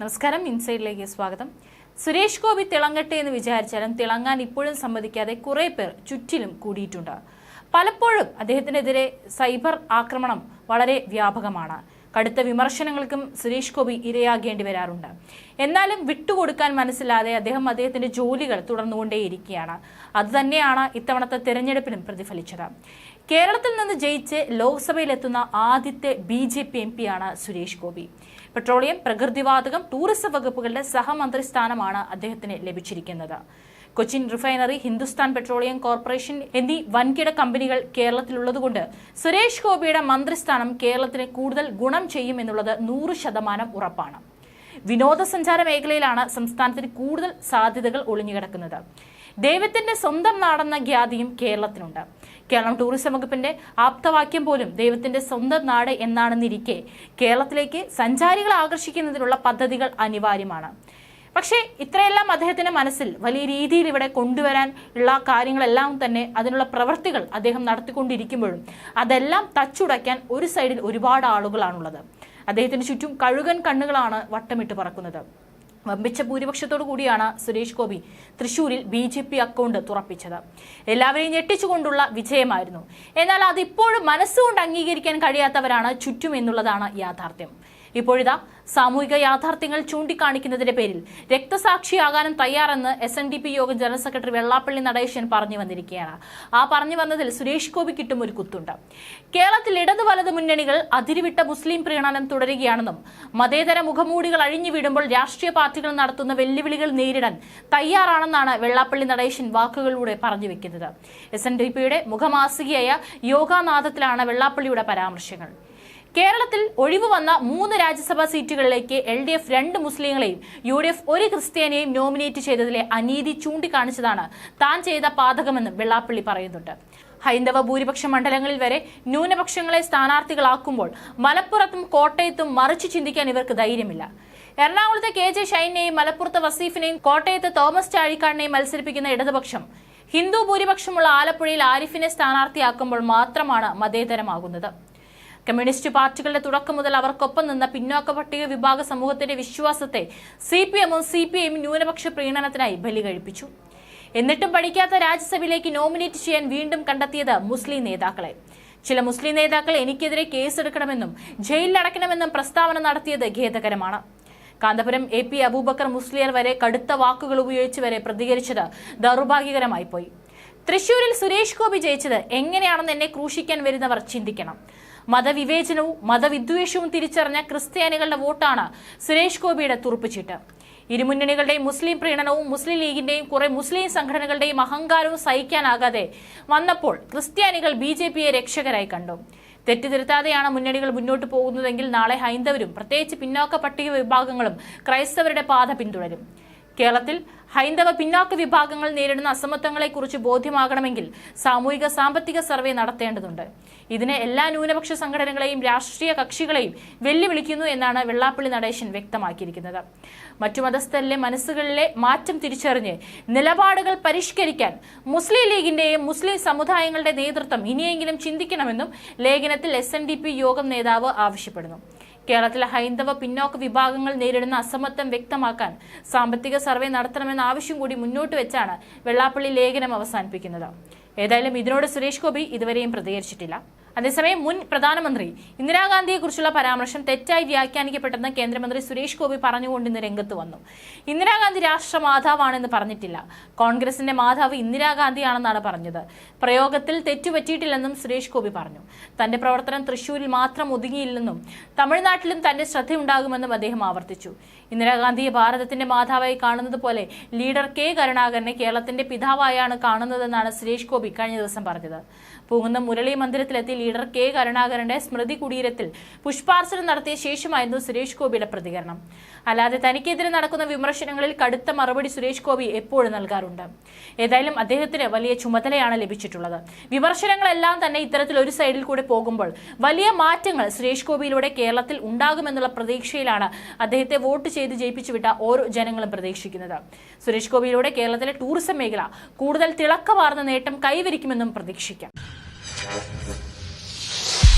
നമസ്കാരം ഇൻസൈഡിലേക്ക് സ്വാഗതം. സുരേഷ് ഗോപി തിളങ്ങട്ടെ എന്ന് വിചാരിച്ചാലും തിളങ്ങാൻ ഇപ്പോഴും സമ്മതിക്കാതെ കുറെ പേർ ചുറ്റിലും കൂടിയിട്ടുണ്ട്. പലപ്പോഴും അദ്ദേഹത്തിനെതിരെ സൈബർ ആക്രമണം വളരെ വ്യാപകമാണ്. കടുത്ത വിമർശനങ്ങൾക്കും സുരേഷ് ഗോപി ഇരയാകേണ്ടി വരാറുണ്ട്. എന്നാലും വിട്ടുകൊടുക്കാൻ മനസ്സിലാതെ അദ്ദേഹം അദ്ദേഹത്തിന്റെ ജോലികൾ തുടർന്നുകൊണ്ടേയിരിക്കുകയാണ്. അതുതന്നെയാണ് ഇത്തവണത്തെ തെരഞ്ഞെടുപ്പിലും പ്രതിഫലിച്ചത്. കേരളത്തിൽ നിന്ന് ജയിച്ച് ലോക്സഭയിലെത്തുന്ന ആദ്യത്തെ ബി ജെ പി എം പിയാണ് സുരേഷ് ഗോപി. പെട്രോളിയം പ്രകൃതിവാതകം ടൂറിസം വകുപ്പുകളുടെ സഹമന്ത്രി സ്ഥാനമാണ് അദ്ദേഹത്തിന് ലഭിച്ചിരിക്കുന്നത്. Cochin refinery Hindustan petroleum corporation എന്നീ വൻകിട കമ്പനികൾ കേരളത്തിലുള്ളതുകൊണ്ട് സുരേഷ് ഗോപിയുടെ മന്ത്രിസ്ഥാനം കേരളത്തിന് കൂടുതൽ ഗുണം ചെയ്യും എന്നുള്ളത് നൂറ് ശതമാനം ഉറപ്പാണ്. വിനോദസഞ്ചാര മേഖലയിലാണ് സംസ്ഥാനത്തിന് കൂടുതൽ സാധ്യതകൾ ഒളിഞ്ഞുകിടക്കുന്നത്. ദൈവത്തിന്റെ സ്വന്തം നാടെന്ന ഖ്യാതിയും കേരളത്തിനുണ്ട്. കേരളം ടൂറിസം വകുപ്പിന്റെ ആപ്തവാക്യം പോലും ദൈവത്തിന്റെ സ്വന്തം നാട് എന്നാണെന്നിരിക്കെ കേരളത്തിലേക്ക് സഞ്ചാരികളെ ആകർഷിക്കുന്നതിനുള്ള പദ്ധതികൾ അനിവാര്യമാണ്. പക്ഷേ ഇത്രയെല്ലാം അദ്ദേഹത്തിന്റെ മനസ്സിൽ വലിയ രീതിയിൽ ഇവിടെ കൊണ്ടുവരാൻ ഉള്ള കാര്യങ്ങളെല്ലാം തന്നെ അതിനുള്ള പ്രവൃത്തികൾ അദ്ദേഹം നടത്തിക്കൊണ്ടിരിക്കുമ്പോഴും അതെല്ലാം തച്ചുടയ്ക്കാൻ ഒരു സൈഡിൽ ഒരുപാട് ആളുകളാണുള്ളത്. അദ്ദേഹത്തിന് ചുറ്റും കഴുകൻ കണ്ണുകളാണ് വട്ടമിട്ട് പറക്കുന്നത്. വമ്പിച്ച ഭൂരിപക്ഷത്തോടു കൂടിയാണ് സുരേഷ് ഗോപി തൃശൂരിൽ ബി ജെ പി അക്കൗണ്ട് തുറപ്പിച്ചത്. എല്ലാവരെയും ഞെട്ടിച്ചുകൊണ്ടുള്ള വിജയമായിരുന്നു. എന്നാൽ അതിപ്പോഴും മനസ്സുകൊണ്ട് അംഗീകരിക്കാൻ കഴിയാത്തവരാണ് ചുറ്റും എന്നുള്ളതാണ് യാഥാർത്ഥ്യം. ഇപ്പോഴിതാ സാമൂഹിക യാഥാർത്ഥ്യങ്ങൾ ചൂണ്ടിക്കാണിക്കുന്നതിന്റെ പേരിൽ രക്തസാക്ഷിയാകാനും തയ്യാറെന്ന് എസ് എൻ ഡി പി യോഗം ജനറൽ സെക്രട്ടറി വെള്ളാപ്പള്ളി നടേശൻ പറഞ്ഞു വന്നിരിക്കുകയാണ്. ആ പറഞ്ഞു വന്നതിൽ സുരേഷ് ഗോപി കിട്ടും ഒരു കുത്തുണ്ട്. കേരളത്തിൽ ഇടതു വലതു മുന്നണികൾ അതിരുവിട്ട മുസ്ലിം പ്രീണനം തുടരുകയാണെന്നും മതേതര മുഖമൂടികൾ അഴിഞ്ഞു വീടുമ്പോൾ രാഷ്ട്രീയ പാർട്ടികൾ നടത്തുന്ന വെല്ലുവിളികൾ നേരിടാൻ തയ്യാറാണെന്നാണ് വെള്ളാപ്പള്ളി നടേശൻ വാക്കുകളിലൂടെ പറഞ്ഞു വെക്കുന്നത്. എസ് എൻ ഡി പിയുടെ മുഖമാസികയായ യോഗാനാഥത്തിലാണ് വെള്ളാപ്പള്ളിയുടെ പരാമർശങ്ങൾ. കേരളത്തിൽ ഒഴിവ് വന്ന മൂന്ന് രാജ്യസഭാ സീറ്റുകളിലേക്ക് എൽ ഡി എഫ് രണ്ട് മുസ്ലിങ്ങളെയും യു ഡി എഫ് ഒരു ക്രിസ്ത്യാനിയെയും നോമിനേറ്റ് ചെയ്തതിലെ അനീതി ചൂണ്ടിക്കാണിച്ചതാണ് താൻ ചെയ്ത പാതകമെന്നും വെള്ളാപ്പള്ളി പറയുന്നുണ്ട്. ഹൈന്ദവ ഭൂരിപക്ഷ മണ്ഡലങ്ങളിൽ വരെ ന്യൂനപക്ഷങ്ങളെ സ്ഥാനാർത്ഥികളാക്കുമ്പോൾ മലപ്പുറത്തും കോട്ടയത്തും മറിച്ച് ചിന്തിക്കാൻ ഇവർക്ക് ധൈര്യമില്ല. എറണാകുളത്തെ കെ ജെ ഷൈനെയും മലപ്പുറത്തെ വസീഫിനെയും കോട്ടയത്തെ തോമസ് ചാഴിക്കാടിനെയും മത്സരിപ്പിക്കുന്ന ഇടതുപക്ഷം ഹിന്ദു ഭൂരിപക്ഷമുള്ള ആലപ്പുഴയിൽ ആരിഫിനെ സ്ഥാനാർത്ഥിയാക്കുമ്പോൾ മാത്രമാണ് മതേതരമാകുന്നത്. കമ്മ്യൂണിസ്റ്റ് പാർട്ടികളുടെ തുടക്കം മുതൽ അവർക്കൊപ്പം നിന്ന പിന്നോക്ക പട്ടിക വിഭാഗ സമൂഹത്തിന്റെ വിശ്വാസത്തെ സി പി എമ്മും സി പി ഐയും ന്യൂനപക്ഷ പ്രീണനത്തിനായി ബലി കഴിപ്പിച്ചു എന്നിട്ടും പഠിക്കാത്ത രാജ്യസഭയിലേക്ക് നോമിനേറ്റ് ചെയ്യാൻ വീണ്ടും കണ്ടെത്തിയത് മുസ്ലിം നേതാക്കളെ. ചില മുസ്ലിം നേതാക്കൾ എനിക്കെതിരെ കേസെടുക്കണമെന്നും ജയിലിലടക്കണമെന്നും പ്രസ്താവന നടത്തിയത് ഖേദകരമാണ്. കാന്തപുരം എ പി അബൂബക്കർ മുസ്ലിയർ വരെ കടുത്ത വാക്കുകൾ ഉപയോഗിച്ച് വരെ പ്രതികരിച്ചത് ദൗർഭാഗ്യകരമായി പോയി. തൃശൂരിൽ സുരേഷ് ഗോപി ജയിച്ചത് എങ്ങനെയാണെന്ന് എന്നെ ക്രൂശിക്കാൻ വരുന്നവർ ചിന്തിക്കണം. മതവിവേചനവും മതവിദ്വേഷവും തിരിച്ചറിഞ്ഞ ക്രിസ്ത്യാനികളുടെ വോട്ടാണ് സുരേഷ് ഗോപിയുടെ തുറുപ്പുചീട്ട്. ഇരുമുന്നണികളുടെയും മുസ്ലിം പ്രീണനവും മുസ്ലിം ലീഗിന്റെയും കുറെ മുസ്ലിം സംഘടനകളുടെയും അഹങ്കാരവും സഹിക്കാനാകാതെ വന്നപ്പോൾ ക്രിസ്ത്യാനികൾ ബി ജെ പിയെ രക്ഷകരായി കണ്ടു. തെറ്റിതിരുത്താതെയാണ് മുന്നണികൾ മുന്നോട്ട് പോകുന്നതെങ്കിൽ നാളെ ഹൈന്ദവരും പ്രത്യേകിച്ച് പിന്നോക്ക പട്ടിക വിഭാഗങ്ങളും ക്രൈസ്തവരുടെ പാത പിന്തുടരും. കേരളത്തിൽ ഹൈന്ദവ പിന്നാക്ക വിഭാഗങ്ങൾ നേരിടുന്ന അസമത്വങ്ങളെക്കുറിച്ച് ബോധ്യമാകണമെങ്കിൽ സാമൂഹിക സാമ്പത്തിക സർവേ നടത്തേണ്ടതുണ്ട്. ഇതിന് എല്ലാ ന്യൂനപക്ഷ സംഘടനകളെയും രാഷ്ട്രീയ കക്ഷികളെയും വെല്ലുവിളിക്കുന്നു എന്നാണ് വെള്ളാപ്പള്ളി നടേശൻ വ്യക്തമാക്കിയിരിക്കുന്നത്. മറ്റു മതസ്ഥരിലെ മനസ്സുകളിലെ മാറ്റം തിരിച്ചറിഞ്ഞ് നിലപാടുകൾ പരിഷ്കരിക്കാൻ മുസ്ലിം ലീഗിന്റെയും മുസ്ലിം സമുദായങ്ങളുടെ നേതൃത്വം ഇനിയെങ്കിലും ചിന്തിക്കണമെന്നും ലേഖനത്തിൽ എസ് യോഗം നേതാവ് ആവശ്യപ്പെടുന്നു. കേരളത്തിലെ ഹൈന്ദവ പിന്നോക്ക വിഭാഗങ്ങൾ നേരിടുന്ന അസമത്വം വ്യക്തമാക്കാൻ സാമ്പത്തിക സർവേ നടത്തണമെന്ന ആവശ്യം കൂടി മുന്നോട്ട് വെച്ചാണ് വെള്ളാപ്പള്ളി ലേഖനം അവസാനിപ്പിക്കുന്നത്. ഏതായാലും ഇതിനോട് സുരേഷ് ഗോപി ഇതുവരെയും പ്രതികരിച്ചിട്ടില്ല. അതേസമയം മുൻ പ്രധാനമന്ത്രി ഇന്ദിരാഗാന്ധിയെക്കുറിച്ചുള്ള പരാമർശം തെറ്റായി വ്യാഖ്യാനിക്കപ്പെട്ടെന്ന് കേന്ദ്രമന്ത്രി സുരേഷ് ഗോപി പറഞ്ഞുകൊണ്ട് ഇന്ന് രംഗത്ത് വന്നു. ഇന്ദിരാഗാന്ധി രാഷ്ട്ര മാതാവാണെന്ന് പറഞ്ഞിട്ടില്ല. കോൺഗ്രസിന്റെ മാതാവ് ഇന്ദിരാഗാന്ധിയാണെന്നാണ് പറഞ്ഞത്. പ്രയോഗത്തിൽ തെറ്റുപറ്റിയിട്ടില്ലെന്നും സുരേഷ് ഗോപി പറഞ്ഞു. തന്റെ പ്രവർത്തനം തൃശൂരിൽ മാത്രം ഒതുങ്ങിയില്ലെന്നും തമിഴ്നാട്ടിലും തന്റെ ശ്രദ്ധയുണ്ടാകുമെന്നും അദ്ദേഹം ആവർത്തിച്ചു. ഇന്ദിരാഗാന്ധിയെ ഭാരതത്തിന്റെ മാതാവായി കാണുന്നത് പോലെ ലീഡർ കെ കരുണാകരനെ കേരളത്തിന്റെ പിതാവായാണ് കാണുന്നതെന്നാണ് സുരേഷ് ഗോപി കഴിഞ്ഞ ദിവസം പറഞ്ഞത്. പൂങ്കുന്നം മുരളി മന്ദിരത്തിലെത്തി ലീഡർ കെ കരുണാകരന്റെ സ്മൃതി കുടീരത്തിൽ പുഷ്പാർച്ചന നടത്തിയ ശേഷമായിരുന്നു സുരേഷ് ഗോപിയുടെ പ്രതികരണം. അല്ലാതെ തനിക്കെതിരെ നടക്കുന്ന വിമർശനങ്ങളിൽ കടുത്ത മറുപടി സുരേഷ് ഗോപി എപ്പോഴും നൽകാറുണ്ട്. ഏതായാലും അദ്ദേഹത്തിന് വലിയ ചുമതലയാണ് ലഭിച്ചിട്ടുള്ളത്. വിമർശനങ്ങളെല്ലാം തന്നെ ഇത്തരത്തിൽ ഒരു സൈഡിൽ കൂടെ പോകുമ്പോൾ വലിയ മാറ്റങ്ങൾ സുരേഷ് ഗോപിയിലൂടെ കേരളത്തിൽ ഉണ്ടാകുമെന്നുള്ള പ്രതീക്ഷയിലാണ് അദ്ദേഹത്തെ വോട്ട് ചെയ്ത് ജയിപ്പിച്ചു വിട്ട ഓരോ ജനങ്ങളും പ്രതീക്ഷിക്കുന്നത്. സുരേഷ് ഗോപിയിലൂടെ കേരളത്തിലെ ടൂറിസം മേഖല കൂടുതൽ തിളക്കമാർന്ന നേട്ടം കൈവരിക്കുമെന്നും പ്രതീക്ഷിക്കാം.